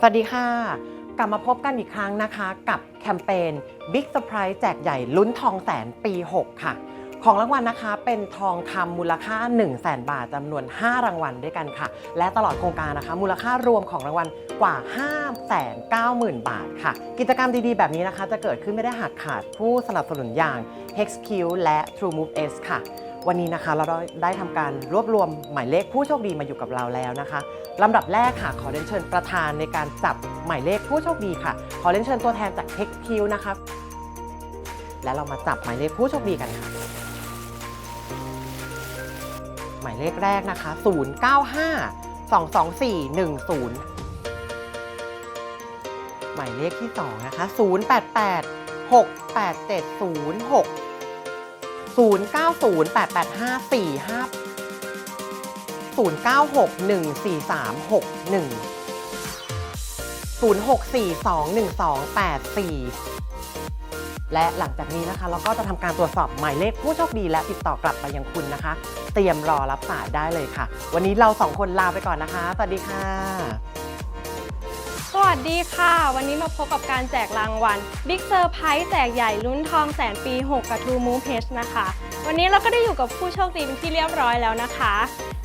สวัสดีค่ะ กลับมาพบกันอีกครั้งนะคะ กับแคมเปญ Big Surprise แจกใหญ่ลุ้นทองแสนปี 6 ค่ะ ของรางวัลนะคะเป็นทองคำมูลค่า 1 0 0 0 0แบาทจำนวน 5 รางวัลด้วยกันค่ะ และตลอดโครงการนะคะ มูลค่ารวมของรางวัลกว่า 590,000 บาทค่ะ กิจกรรมดีๆ แบบนี้นะคะ จะเกิดขึ้นไม่ได้หากขาดผู้สนับสนุนอย่าง HexQ และ TrueMove S ค่ะ วันนี้นะคะเราได้ทำการรวบรวมหมายเลขผู้โชคดีมาอยู่กับเราแล้วนะคะลำดับแรกค่ะ ขอเรียนเชิญประธานในการจับหมายเลขผู้โชคดีค่ะ ขอเรียนเชิญตัวแทนจาก HexQ นะคะ และเรามาจับหมายเลขผู้โชคดีกันค่ะ หมายเลขแรกนะคะ 095 224 10 หมายเลขที่ 2 นะคะ 088 687 06 090 885 45 096 143 61 064 212 84 และหลังจากนี้นะคะ เราก็จะทำการตรวจสอบหมายเลขผู้โชคดีและติดต่อกลับมายังคุณนะคะ เตรียมรอรับสายได้เลยค่ะ วันนี้เราสองคนลาไปก่อนนะคะ สวัสดีค่ะ วัสดีค่ะ วันนี้มาพบกับการแจกรางวัล Big Surprise แจกใหญ่ลุ้นทองแสนปี 6 กับ True Move H นะคะ วันนี้เราก็ได้อยู่กับผู้โชคดีเป็นที่เรียบร้อยแล้วนะคะ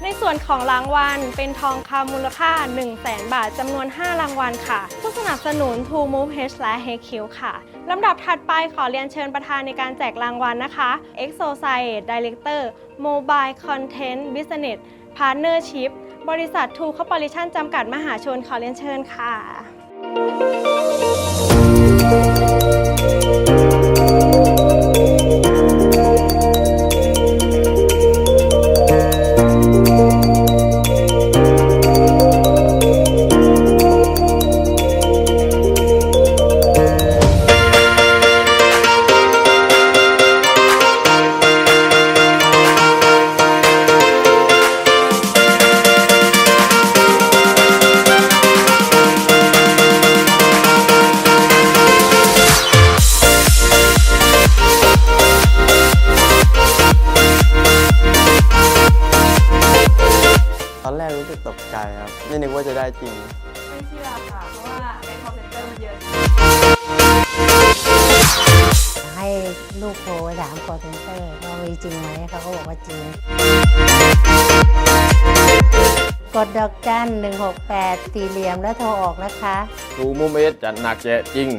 ในส่วนของรางวัลเป็นทองคำมูลค่า 1 0 0 0 0แบาทจำนวน 5 รางวัลค่ะ ผู้สนับสนุน True Move H และ h q ค่ะลำดับถัดไปขอเรียนเชิญประธานในการแจกรางวัลนะคะ EXO Science Director Mobile Content Business Partnership บริษัท True Corporation จำกัดมหาชนขอเรียนเชิญค่ะ อนแรกรู้สึกตกใจครับ ไม่นึกว่าจะได้จริง ไม่เชื่อค่ะ เพราะว่าแก๊งคอร์เซ็นเตอร์มันเยอะให้ลูกโทรไปถามคอเซนเตอร์ว่ามีจริงไหมเขาก็บอกว่าจริง กดดอกจัน168 สี่เหลี่ยมแล้วโทรออกนะคะรู้มุมเอสจัดหนักแจกจริง